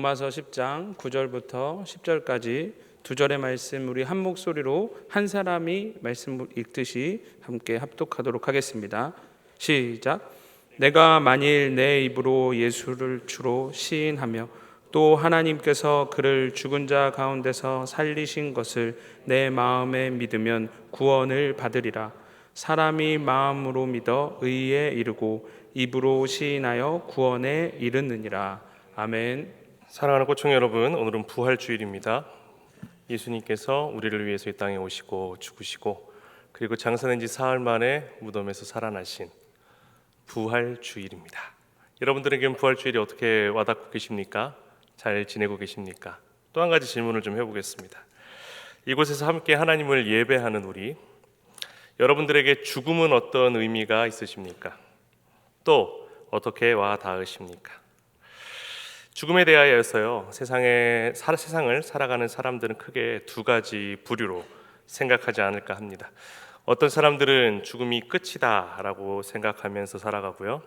로마서 10장 9절부터 10절까지 두 절의 말씀 우리 한 목소리로 한 사람이 말씀 읽듯이 함께 합독하도록 하겠습니다. 시작. 내가 만일 내 입으로 예수를 주로 시인하며 또 하나님께서 그를 죽은 자 가운데서 살리신 것을 내 마음에 믿으면 구원을 받으리라. 사람이 마음으로 믿어 의에 이르고 입으로 시인하여 구원에 이르느니라. 아멘. 사랑하는 꼬총 여러분, 오늘은 부활 주일입니다. 예수님께서 우리를 위해서 이 땅에 오시고 죽으시고 그리고 장사된 지 사흘 만에 무덤에서 살아나신 부활 주일입니다. 여러분들에겐 부활 주일이 어떻게 와닿고 계십니까? 잘 지내고 계십니까? 또 한 가지 질문을 좀 해보겠습니다. 이곳에서 함께 하나님을 예배하는 우리 여러분들에게 죽음은 어떤 의미가 있으십니까? 또 어떻게 와 닿으십니까? 죽음에 대하여서요 세상에 사, 세상을 살아가는 사람들은 크게 두 가지 부류로 생각하지 않을까 합니다. 어떤 사람들은 죽음이 끝이다라고 생각하면서 살아가고요.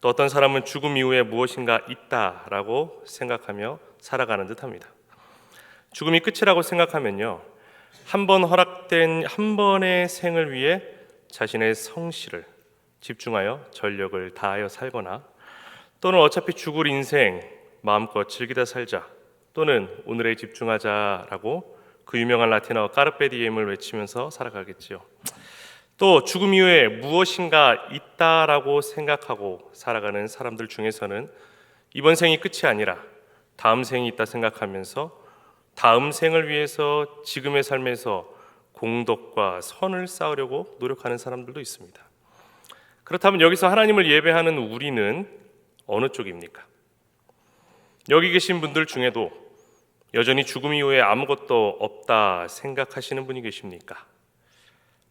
또 어떤 사람은 죽음 이후에 무엇인가 있다라고 생각하며 살아가는 듯합니다. 죽음이 끝이라고 생각하면요 한 번 허락된 한 번의 생을 위해 자신의 성실을 집중하여 전력을 다하여 살거나 또는 어차피 죽을 인생 마음껏 즐기다 살자 또는 오늘에 집중하자라고 그 유명한 라틴어 까르페디엠을 외치면서 살아가겠지요. 또 죽음 이후에 무엇인가 있다라고 생각하고 살아가는 사람들 중에서는 이번 생이 끝이 아니라 다음 생이 있다 생각하면서 다음 생을 위해서 지금의 삶에서 공덕과 선을 쌓으려고 노력하는 사람들도 있습니다. 그렇다면 여기서 하나님을 예배하는 우리는 어느 쪽입니까? 여기 계신 분들 중에도 여전히 죽음 이후에 아무것도 없다 생각하시는 분이 계십니까?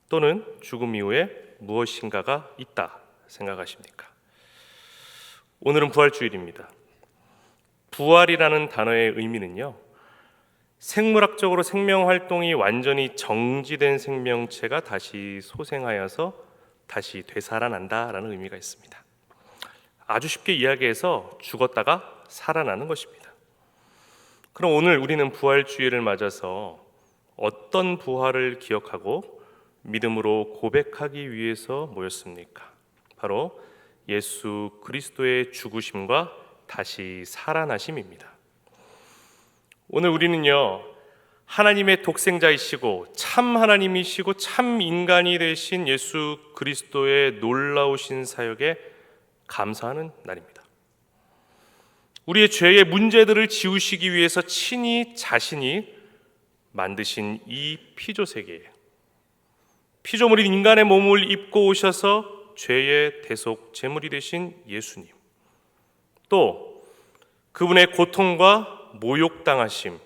또는 죽음 이후에 무엇인가가 있다 생각하십니까? 오늘은 부활주일입니다. 부활이라는 단어의 의미는요, 생물학적으로 생명 활동이 완전히 정지된 생명체가 다시 소생하여서 다시 되살아난다라는 의미가 있습니다. 아주 쉽게 이야기해서 죽었다가 살아나는 것입니다. 그럼 오늘 우리는 부활주의를 맞아서 어떤 부활을 기억하고 믿음으로 고백하기 위해서 모였습니까? 바로 예수 그리스도의 죽으심과 다시 살아나심입니다. 오늘 우리는요, 하나님의 독생자이시고 참 하나님이시고 참 인간이 되신 예수 그리스도의 놀라우신 사역에 감사하는 날입니다. 우리의 죄의 문제들을 지우시기 위해서 친히 자신이 만드신 이 피조 세계에 피조물인 인간의 몸을 입고 오셔서 죄의 대속 제물이 되신 예수님 또 그분의 고통과 모욕당하심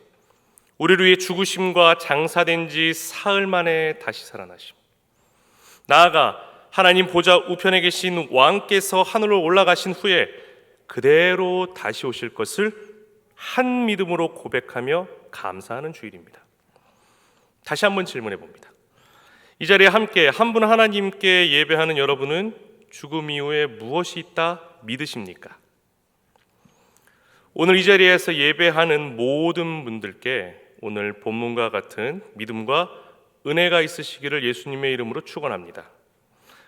우리를 위해 죽으심과 장사된 지 사흘 만에 다시 살아나심 나아가 하나님 보좌 우편에 계신 왕께서 하늘로 올라가신 후에 그대로 다시 오실 것을 한 믿음으로 고백하며 감사하는 주일입니다. 다시 한번 질문해 봅니다. 이 자리에 함께 한 분 하나님께 예배하는 여러분은 죽음 이후에 무엇이 있다 믿으십니까? 오늘 이 자리에서 예배하는 모든 분들께 오늘 본문과 같은 믿음과 은혜가 있으시기를 예수님의 이름으로 축원합니다.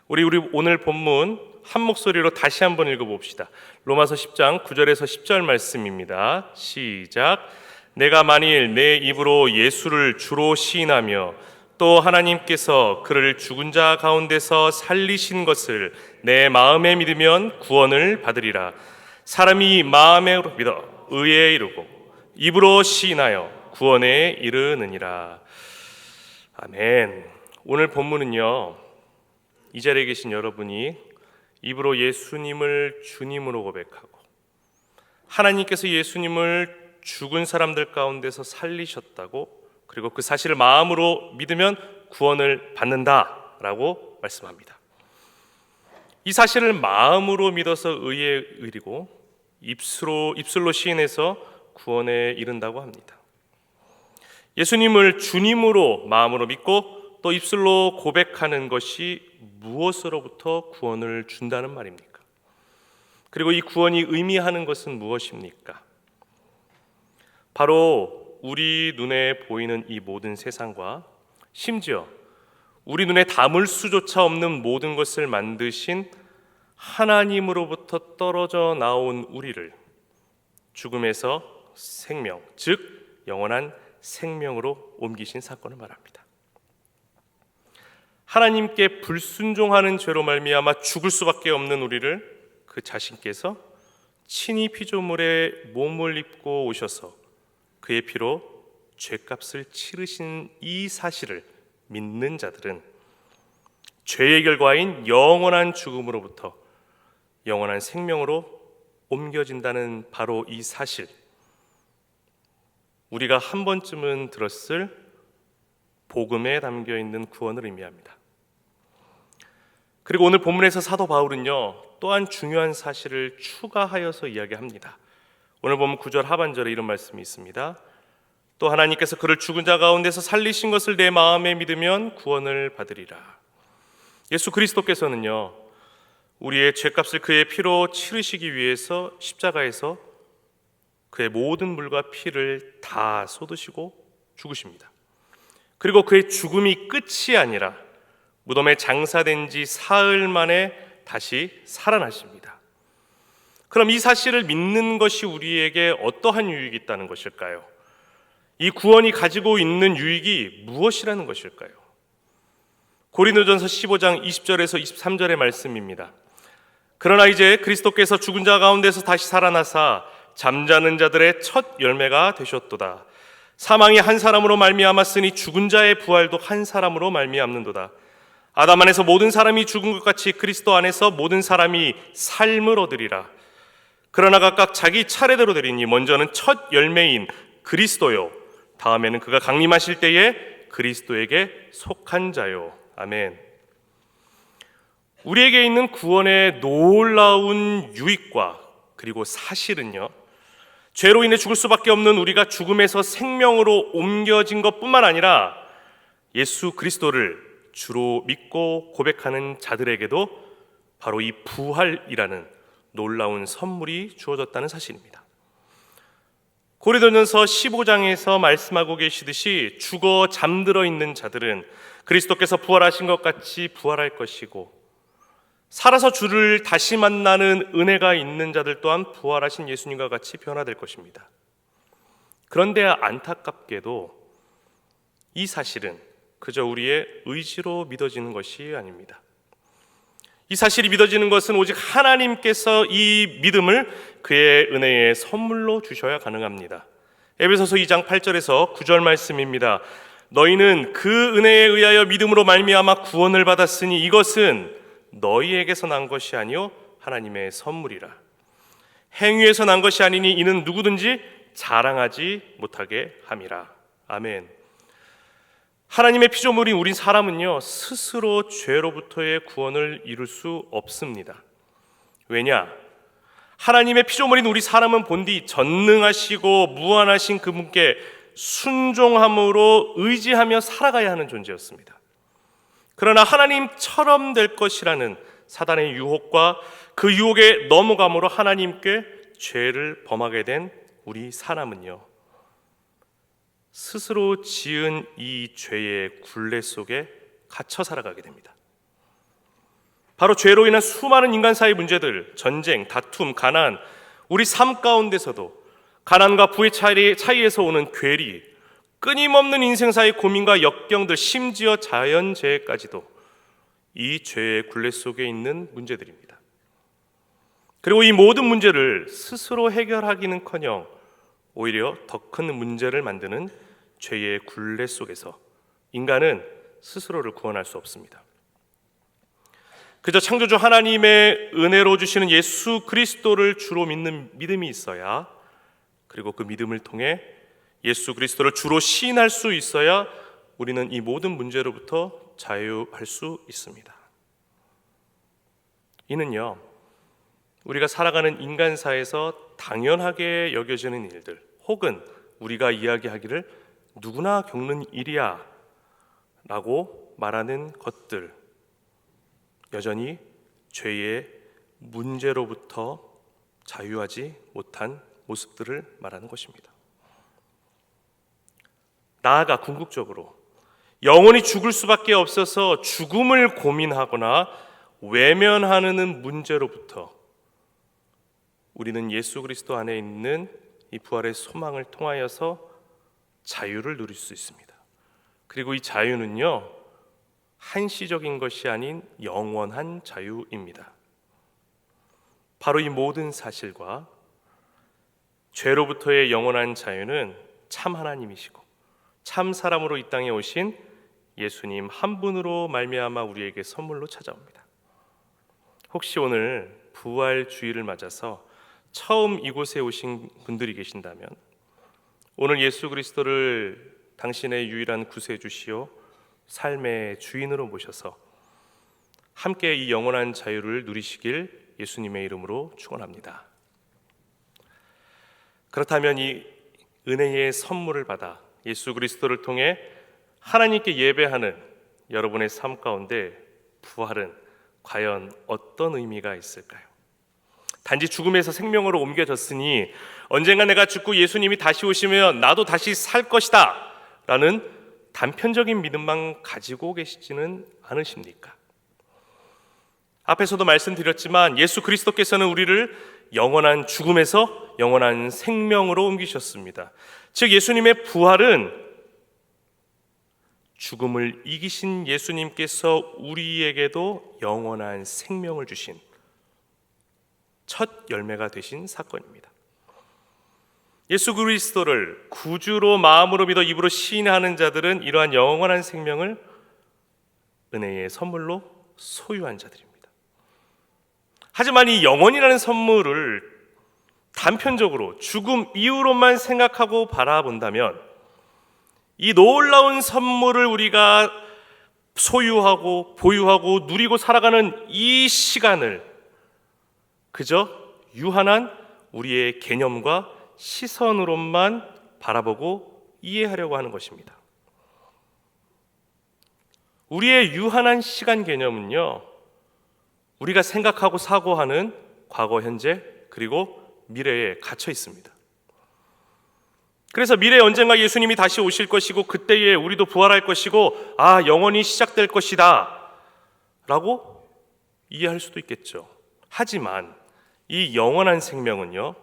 우리 우리 오늘 본문 한 목소리로 다시 한번 읽어 봅시다. 로마서 10장 9절에서 10절 말씀입니다. 시작. 내가 만일 내 입으로 예수를 주로 시인하며 또 하나님께서 그를 죽은 자 가운데서 살리신 것을 내 마음에 믿으면 구원을 받으리라. 사람이 마음에 믿어 의에 이르고 입으로 시인하여 구원에 이르느니라. 아멘. 오늘 본문은요. 이 자리에 계신 여러분이 입으로 예수님을 주님으로 고백하고 하나님께서 예수님을 죽은 사람들 가운데서 살리셨다고 그리고 그 사실을 마음으로 믿으면 구원을 받는다라고 말씀합니다. 이 사실을 마음으로 믿어서 의에 의리고 입술로 입술로 시인해서 구원에 이른다고 합니다. 예수님을 주님으로 마음으로 믿고 또 입술로 고백하는 것이 무엇으로부터 구원을 준다는 말입니까? 그리고 이 구원이 의미하는 것은 무엇입니까? 바로 우리 눈에 보이는 이 모든 세상과 심지어 우리 눈에 담을 수조차 없는 모든 것을 만드신 하나님으로부터 떨어져 나온 우리를 죽음에서 생명, 즉 영원한 생명으로 옮기신 사건을 말합니다. 하나님께 불순종하는 죄로 말미암아 죽을 수밖에 없는 우리를 그 자신께서 친히 피조물에 몸을 입고 오셔서 그의 피로 죄값을 치르신 이 사실을 믿는 자들은 죄의 결과인 영원한 죽음으로부터 영원한 생명으로 옮겨진다는 바로 이 사실 우리가 한 번쯤은 들었을 복음에 담겨 있는 구원을 의미합니다. 그리고 오늘 본문에서 사도 바울은요 또한 중요한 사실을 추가하여서 이야기합니다. 오늘 보면 9절 하반절에 이런 말씀이 있습니다. 또 하나님께서 그를 죽은 자 가운데서 살리신 것을 내 마음에 믿으면 구원을 받으리라. 예수 그리스도께서는요 우리의 죄값을 그의 피로 치르시기 위해서 십자가에서 그의 모든 물과 피를 다 쏟으시고 죽으십니다. 그리고 그의 죽음이 끝이 아니라 무덤에 장사된 지 사흘 만에 다시 살아나십니다. 그럼 이 사실을 믿는 것이 우리에게 어떠한 유익이 있다는 것일까요? 이 구원이 가지고 있는 유익이 무엇이라는 것일까요? 고린도전서 15장 20절에서 23절의 말씀입니다. 그러나 이제 그리스도께서 죽은 자 가운데서 다시 살아나사 잠자는 자들의 첫 열매가 되셨도다. 사망이 한 사람으로 말미암았으니 죽은 자의 부활도 한 사람으로 말미암는도다. 아담 안에서 모든 사람이 죽은 것 같이 그리스도 안에서 모든 사람이 삶을 얻으리라. 그러나 각각 자기 차례대로 드리니 먼저는 첫 열매인 그리스도요. 다음에는 그가 강림하실 때에 그리스도에게 속한 자요. 아멘. 우리에게 있는 구원의 놀라운 유익과 그리고 사실은요. 죄로 인해 죽을 수밖에 없는 우리가 죽음에서 생명으로 옮겨진 것뿐만 아니라 예수 그리스도를 주로 믿고 고백하는 자들에게도 바로 이 부활이라는 놀라운 선물이 주어졌다는 사실입니다. 고린도전서 15장에서 말씀하고 계시듯이 죽어 잠들어 있는 자들은 그리스도께서 부활하신 것 같이 부활할 것이고 살아서 주를 다시 만나는 은혜가 있는 자들 또한 부활하신 예수님과 같이 변화될 것입니다. 그런데 안타깝게도 이 사실은 그저 우리의 의지로 믿어지는 것이 아닙니다. 이 사실이 믿어지는 것은 오직 하나님께서 이 믿음을 그의 은혜의 선물로 주셔야 가능합니다. 에베소서 2장 8절에서 9절 말씀입니다. 너희는 그 은혜에 의하여 믿음으로 말미암아 구원을 받았으니 이것은 너희에게서 난 것이 아니요 하나님의 선물이라. 행위에서 난 것이 아니니 이는 누구든지 자랑하지 못하게 함이라. 아멘. 하나님의 피조물인 우린 사람은요 스스로 죄로부터의 구원을 이룰 수 없습니다. 왜냐? 하나님의 피조물인 우리 사람은 본디 전능하시고 무한하신 그분께 순종함으로 의지하며 살아가야 하는 존재였습니다. 그러나 하나님처럼 될 것이라는 사단의 유혹과 그 유혹에 넘어감으로 하나님께 죄를 범하게 된 우리 사람은요. 스스로 지은 이 죄의 굴레 속에 갇혀 살아가게 됩니다. 바로 죄로 인한 수많은 인간 사이 문제들, 전쟁, 다툼, 가난, 우리 삶 가운데서도 가난과 부의 차이, 차이에서 오는 괴리, 끊임없는 인생사의 고민과 역경들, 심지어 자연재해까지도 이 죄의 굴레 속에 있는 문제들입니다. 그리고 이 모든 문제를 스스로 해결하기는커녕 오히려 더 큰 문제를 만드는 죄의 굴레 속에서 인간은 스스로를 구원할 수 없습니다. 그저 창조주 하나님의 은혜로 주시는 예수 그리스도를 주로 믿는 믿음이 있어야 그리고 그 믿음을 통해 예수 그리스도를 주로 시인할 수 있어야 우리는 이 모든 문제로부터 자유할 수 있습니다. 이는요, 우리가 살아가는 인간사에서 당연하게 여겨지는 일들, 혹은 우리가 이야기하기를 누구나 겪는 일이야 라고 말하는 것들, 여전히 죄의 문제로부터 자유하지 못한 모습들을 말하는 것입니다. 나아가 궁극적으로 영원히 죽을 수밖에 없어서 죽음을 고민하거나 외면하는 문제로부터 우리는 예수 그리스도 안에 있는 이 부활의 소망을 통하여서 자유를 누릴 수 있습니다. 그리고 이 자유는요, 한시적인 것이 아닌 영원한 자유입니다. 바로 이 모든 사실과 죄로부터의 영원한 자유는 참 하나님이시고 참 사람으로 이 땅에 오신 예수님 한 분으로 말미암아 우리에게 선물로 찾아옵니다. 혹시 오늘 부활 주일을 맞아서 처음 이곳에 오신 분들이 계신다면 오늘 예수 그리스도를 당신의 유일한 구세주시요 삶의 주인으로 모셔서 함께 이 영원한 자유를 누리시길 예수님의 이름으로 축원합니다. 그렇다면 이 은혜의 선물을 받아 예수 그리스도를 통해 하나님께 예배하는 여러분의 삶 가운데 부활은 과연 어떤 의미가 있을까요? 단지 죽음에서 생명으로 옮겨졌으니 언젠가 내가 죽고 예수님이 다시 오시면 나도 다시 살 것이다 라는 단편적인 믿음만 가지고 계시지는 않으십니까? 앞에서도 말씀드렸지만 예수 그리스도께서는 우리를 영원한 죽음에서 영원한 생명으로 옮기셨습니다. 즉 예수님의 부활은 죽음을 이기신 예수님께서 우리에게도 영원한 생명을 주신 첫 열매가 되신 사건입니다. 예수 그리스도를 구주로 마음으로 믿어 입으로 시인하는 자들은 이러한 영원한 생명을 은혜의 선물로 소유한 자들입니다. 하지만 이 영원이라는 선물을 단편적으로 죽음 이후로만 생각하고 바라본다면 이 놀라운 선물을 우리가 소유하고 보유하고 누리고 살아가는 이 시간을 그저 유한한 우리의 개념과 시선으로만 바라보고 이해하려고 하는 것입니다. 우리의 유한한 시간 개념은요, 우리가 생각하고 사고하는 과거, 현재, 그리고 미래에 갇혀 있습니다. 그래서 미래에 언젠가 예수님이 다시 오실 것이고 그때에 우리도 부활할 것이고 아 영원히 시작될 것이다 라고 이해할 수도 있겠죠. 하지만 이 영원한 생명은요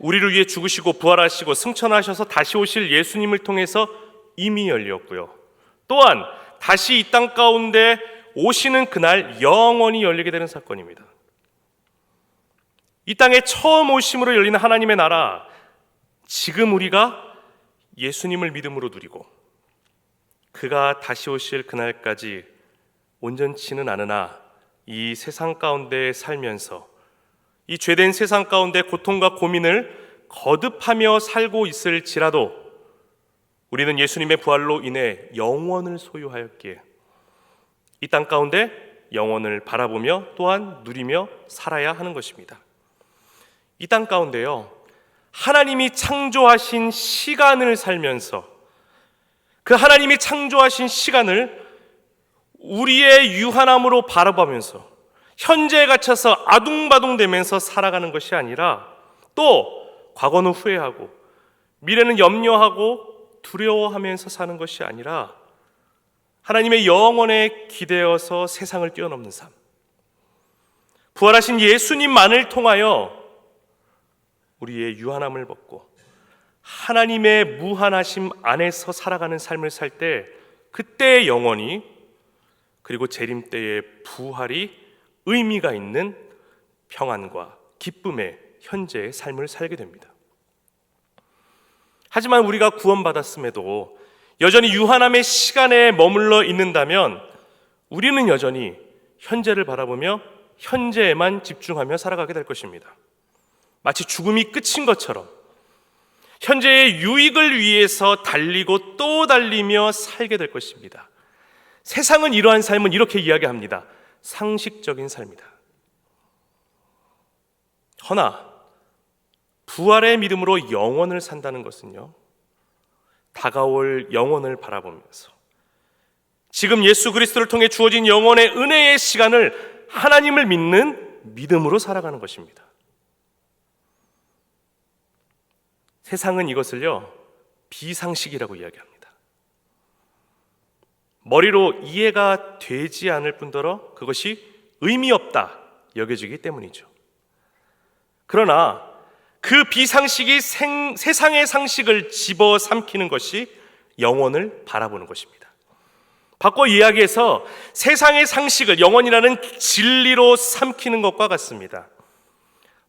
우리를 위해 죽으시고 부활하시고 승천하셔서 다시 오실 예수님을 통해서 이미 열렸고요. 또한 다시 이 땅 가운데 오시는 그날 영원히 열리게 되는 사건입니다. 이 땅에 처음 오심으로 열리는 하나님의 나라, 지금 우리가 예수님을 믿음으로 누리고 그가 다시 오실 그날까지 온전치는 않으나 이 세상 가운데 살면서 이 죄된 세상 가운데 고통과 고민을 거듭하며 살고 있을지라도 우리는 예수님의 부활로 인해 영원을 소유하였기에 이 땅 가운데 영원을 바라보며 또한 누리며 살아야 하는 것입니다. 이 땅 가운데요. 하나님이 창조하신 시간을 살면서 그 하나님이 창조하신 시간을 우리의 유한함으로 바라보면서 현재에 갇혀서 아둥바둥되면서 살아가는 것이 아니라 또 과거는 후회하고 미래는 염려하고 두려워하면서 사는 것이 아니라 하나님의 영원에 기대어서 세상을 뛰어넘는 삶. 부활하신 예수님만을 통하여 우리의 유한함을 벗고 하나님의 무한하심 안에서 살아가는 삶을 살 때 그때의 영원이 그리고 재림 때의 부활이 의미가 있는 평안과 기쁨의 현재의 삶을 살게 됩니다. 하지만 우리가 구원받았음에도 여전히 유한함의 시간에 머물러 있는다면 우리는 여전히 현재를 바라보며 현재에만 집중하며 살아가게 될 것입니다. 마치 죽음이 끝인 것처럼 현재의 유익을 위해서 달리고 또 달리며 살게 될 것입니다. 세상은 이러한 삶은 이렇게 이야기합니다. 상식적인 삶이다. 허나 부활의 믿음으로 영원을 산다는 것은요. 다가올 영원을 바라보면서 지금 예수 그리스도를 통해 주어진 영원의 은혜의 시간을 하나님을 믿는 믿음으로 살아가는 것입니다. 세상은 이것을요. 비상식이라고 이야기합니다. 머리로 이해가 되지 않을 뿐더러 그것이 의미 없다 여겨지기 때문이죠. 그러나 그 비상식이 생- 세상의 상식을 집어 삼키는 것이 영혼을 바라보는 것입니다. 바꿔 이야기해서 세상의 상식을 영혼이라는 진리로 삼키는 것과 같습니다.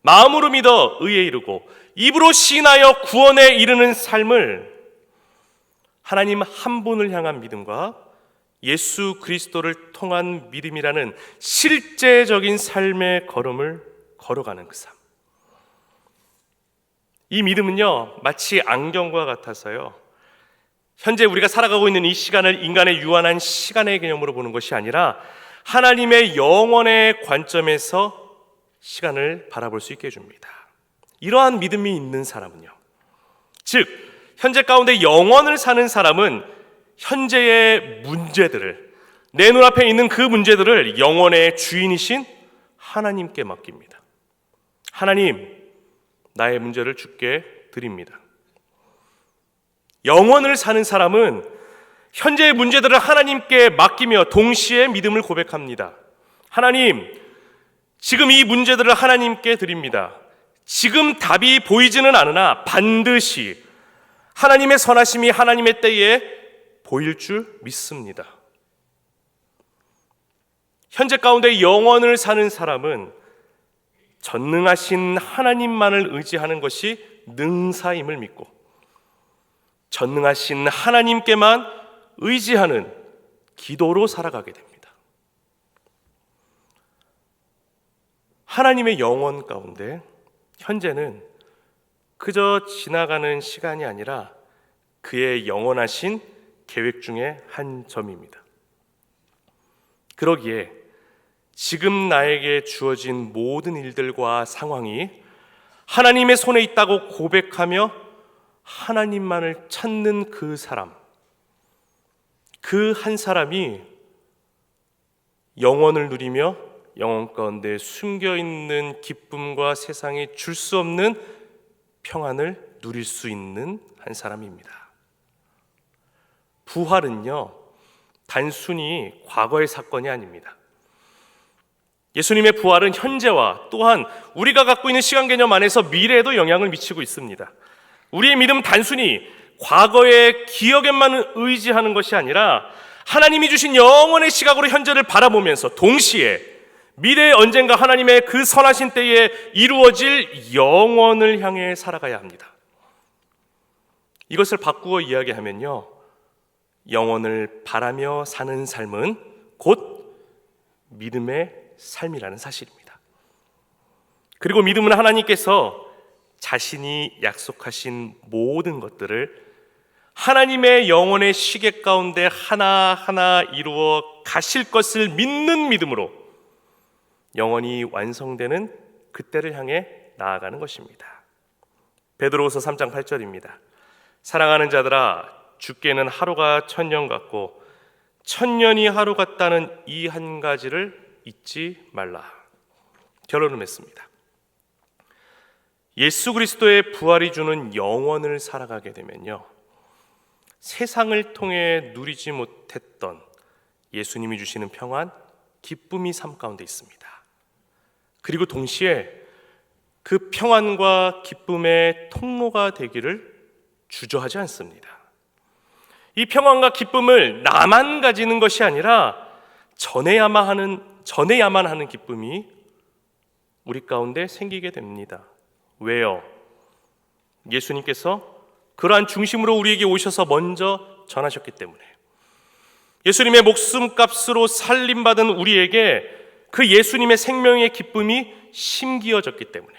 마음으로 믿어 의에 이르고 입으로 신하여 구원에 이르는 삶을 하나님 한 분을 향한 믿음과 예수 그리스도를 통한 믿음이라는 실제적인 삶의 걸음을 걸어가는 그 삶. 이 믿음은요, 마치 안경과 같아서요. 현재 우리가 살아가고 있는 이 시간을 인간의 유한한 시간의 개념으로 보는 것이 아니라 하나님의 영원의 관점에서 시간을 바라볼 수 있게 해줍니다. 이러한 믿음이 있는 사람은요. 즉, 현재 가운데 영원을 사는 사람은 현재의 문제들을 내 눈앞에 있는 그 문제들을 영원의 주인이신 하나님께 맡깁니다. 하나님, 나의 문제를 주께 드립니다. 영원을 사는 사람은 현재의 문제들을 하나님께 맡기며 동시에 믿음을 고백합니다. 하나님, 지금 이 문제들을 하나님께 드립니다. 지금 답이 보이지는 않으나 반드시 하나님의 선하심이 하나님의 때에 보일 줄 믿습니다. 현재 가운데 영원을 사는 사람은 전능하신 하나님만을 의지하는 것이 능사임을 믿고 전능하신 하나님께만 의지하는 기도로 살아가게 됩니다. 하나님의 영원 가운데 현재는 그저 지나가는 시간이 아니라 그의 영원하신 계획 중에 한 점입니다. 그러기에 지금 나에게 주어진 모든 일들과 상황이 하나님의 손에 있다고 고백하며 하나님만을 찾는 그 사람, 그 한 사람이 영원을 누리며 영원 가운데 숨겨 있는 기쁨과 세상에 줄수 없는 평안을 누릴 수 있는 한 사람입니다. 부활은요, 단순히 과거의 사건이 아닙니다. 예수님의 부활은 현재와 또한 우리가 갖고 있는 시간 개념 안에서 미래에도 영향을 미치고 있습니다. 우리의 믿음은 단순히 과거의 기억에만 의지하는 것이 아니라 하나님이 주신 영원의 시각으로 현재를 바라보면서 동시에 미래의 언젠가 하나님의 그 선하신 때에 이루어질 영원을 향해 살아가야 합니다. 이것을 바꾸어 이야기하면요. 영원을 바라며 사는 삶은 곧 믿음의 삶이라는 사실입니다. 그리고 믿음은 하나님께서 자신이 약속하신 모든 것들을 하나님의 영혼의 시계 가운데 하나하나 이루어 가실 것을 믿는 믿음으로 영원히 완성되는 그때를 향해 나아가는 것입니다. 베드로후서 3장 8절입니다. 사랑하는 자들아 주께는 하루가 천년 같고 천년이 하루 같다는 이 한 가지를 잊지 말라. 결론을 맺습니다. 예수 그리스도의 부활이 주는 영원을 살아가게 되면요. 세상을 통해 누리지 못했던 예수님이 주시는 평안, 기쁨이 삶 가운데 있습니다. 그리고 동시에 그 평안과 기쁨의 통로가 되기를 주저하지 않습니다. 이 평안과 기쁨을 나만 가지는 것이 아니라 전해야만 하는 전해야만 하는 기쁨이 우리 가운데 생기게 됩니다. 왜요? 예수님께서 그러한 중심으로 우리에게 오셔서 먼저 전하셨기 때문에 예수님의 목숨값으로 살림받은 우리에게 그 예수님의 생명의 기쁨이 심기어졌기 때문에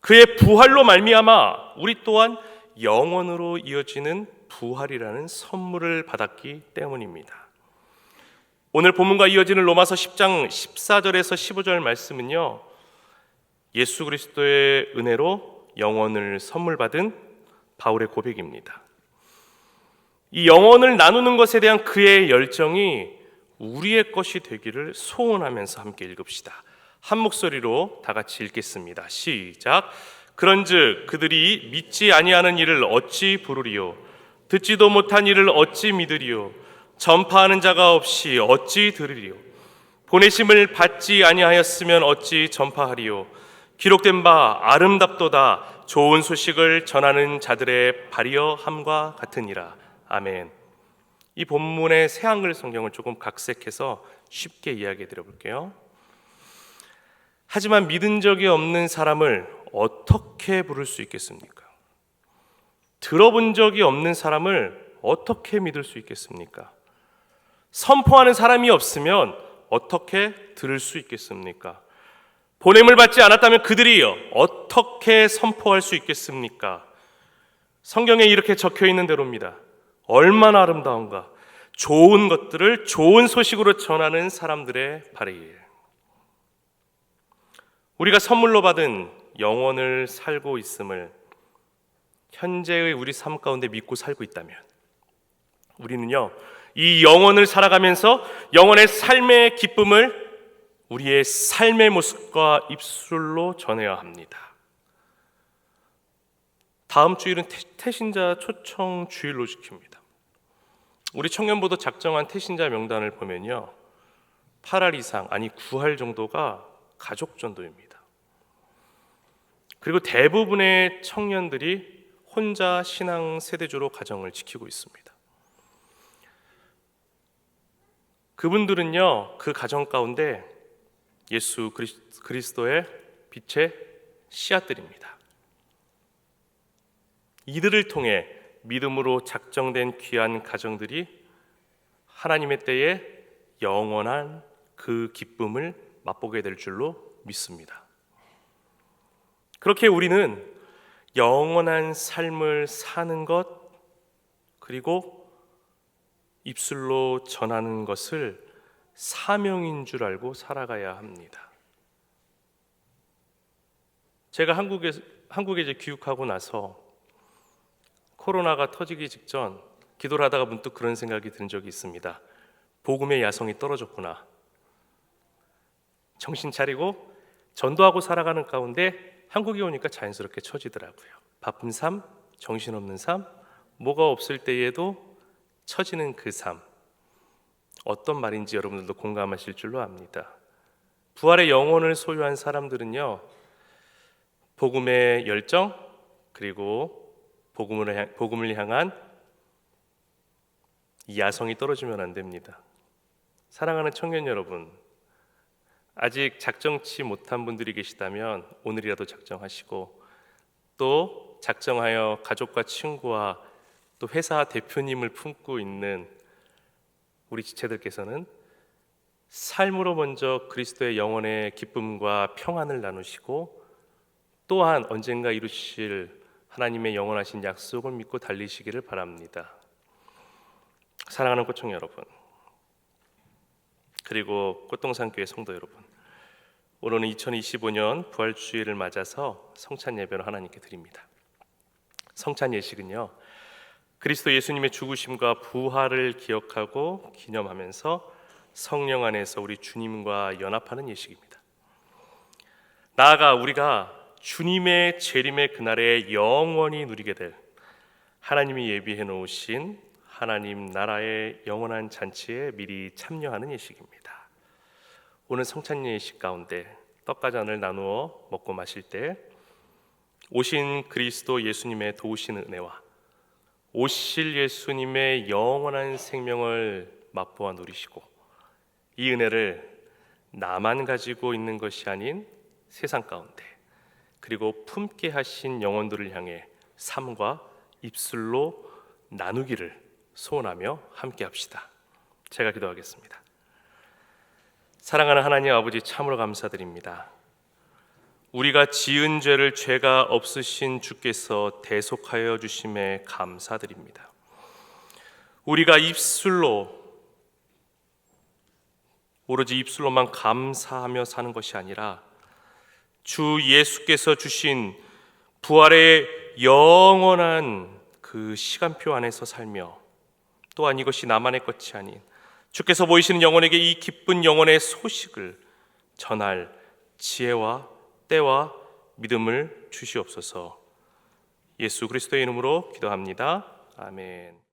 그의 부활로 말미암아 우리 또한 영원으로 이어지는 부활이라는 선물을 받았기 때문입니다. 오늘 본문과 이어지는 로마서 10장 14절에서 15절 말씀은요. 예수 그리스도의 은혜로 영원을 선물 받은 바울의 고백입니다. 이 영원을 나누는 것에 대한 그의 열정이 우리의 것이 되기를 소원하면서 함께 읽읍시다. 한 목소리로 다 같이 읽겠습니다. 시작. 그런즉 그들이 믿지 아니하는 일을 어찌 부르리요 듣지도 못한 일을 어찌 믿으리요 전파하는 자가 없이 어찌 들으리요 보내심을 받지 아니하였으면 어찌 전파하리요 기록된 바 아름답도다 좋은 소식을 전하는 자들의 발이여 함과 같으니라 아멘. 이 본문의 새 한글 성경을 조금 각색해서 쉽게 이야기해 드려 볼게요. 하지만 믿은 적이 없는 사람을 어떻게 부를 수 있겠습니까? 들어본 적이 없는 사람을 어떻게 믿을 수 있겠습니까? 선포하는 사람이 없으면 어떻게 들을 수 있겠습니까? 보냄을 받지 않았다면 그들이 어떻게 선포할 수 있겠습니까? 성경에 이렇게 적혀 있는 대로입니다. 얼마나 아름다운가. 좋은 것들을 좋은 소식으로 전하는 사람들의 발이에요. 우리가 선물로 받은 영원을 살고 있음을 현재의 우리 삶 가운데 믿고 살고 있다면 우리는요, 이 영원을 살아가면서 영원의 삶의 기쁨을 우리의 삶의 모습과 입술로 전해야 합니다. 다음 주일은 태- 태신자 초청 주일로 지킵니다. 우리 청년부도 작정한 태신자 명단을 보면요. 8할 이상 아니 9할 정도가 가족 전도입니다. 그리고 대부분의 청년들이 혼자 신앙 세대주로 가정을 지키고 있습니다. 그분들은요, 그 가정 가운데 예수 그리스- 그리스도의 빛의 씨앗들입니다. 이들을 통해 믿음으로 작정된 귀한 가정들이 하나님의 때에 영원한 그 기쁨을 맛보게 될 줄로 믿습니다. 그렇게 우리는 영원한 삶을 사는 것 그리고 입술로 전하는 것을 사명인 줄 알고 살아가야 합니다. 제가 한국에 한국에 이제 귀국하고 나서 코로나가 터지기 직전 기도를 하다가 문득 그런 생각이 든 적이 있습니다. 복음의 야성이 떨어졌구나. 정신 차리고 전도하고 살아가는 가운데 한국에 오니까 자연스럽게 처지더라고요. 바쁜 삶, 정신없는 삶, 뭐가 없을 때에도 처지는 그 삶. 어떤 말인지 여러분들도 공감하실 줄로 압니다. 부활의 영혼을 소유한 사람들은요. 복음의 열정 그리고 복음을, 향, 복음을 향한 이 야성이 떨어지면 안 됩니다. 사랑하는 청년 여러분, 아직 작정치 못한 분들이 계시다면 오늘이라도 작정하시고 또 작정하여 가족과 친구와 또 회사 대표님을 품고 있는 우리 지체들께서는 삶으로 먼저 그리스도의 영혼의 기쁨과 평안을 나누시고 또한 언젠가 이루실 하나님의 영원하신 약속을 믿고 달리시기를 바랍니다. 사랑하는 꽃청 여러분, 그리고 꽃동산교회 성도 여러분, 오늘은 2025년 부활주의를 맞아서 성찬 예배를 하나님께 드립니다. 성찬 예식은요, 그리스도 예수님의 죽으심과 부활을 기억하고 기념하면서 성령 안에서 우리 주님과 연합하는 예식입니다. 나아가 우리가 주님의 재림의 그날에 영원히 누리게 될 하나님이 예비해 놓으신 하나님 나라의 영원한 잔치에 미리 참여하는 예식입니다. 오늘 성찬 예식 가운데 떡과 잔을 나누어 먹고 마실 때 오신 그리스도 예수님의 도우신 은혜와 오실 예수님의 영원한 생명을 맛보아 누리시고 이 은혜를 나만 가지고 있는 것이 아닌 세상 가운데 그리고 품게 하신 영혼들을 향해 삶과 입술로 나누기를 소원하며 함께 합시다. 제가 기도하겠습니다. 사랑하는 하나님 아버지 참으로 감사드립니다. 우리가 지은 죄를 죄가 없으신 주께서 대속하여 주심에 감사드립니다. 우리가 입술로 오로지 입술로만 감사하며 사는 것이 아니라 주 예수께서 주신 부활의 영원한 그 시간표 안에서 살며 또한 이것이 나만의 것이 아닌 주께서 보이시는 영혼에게 이 기쁜 영혼의 소식을 전할 지혜와 때와 믿음을 주시옵소서. 예수 그리스도의 이름으로 기도합니다. 아멘.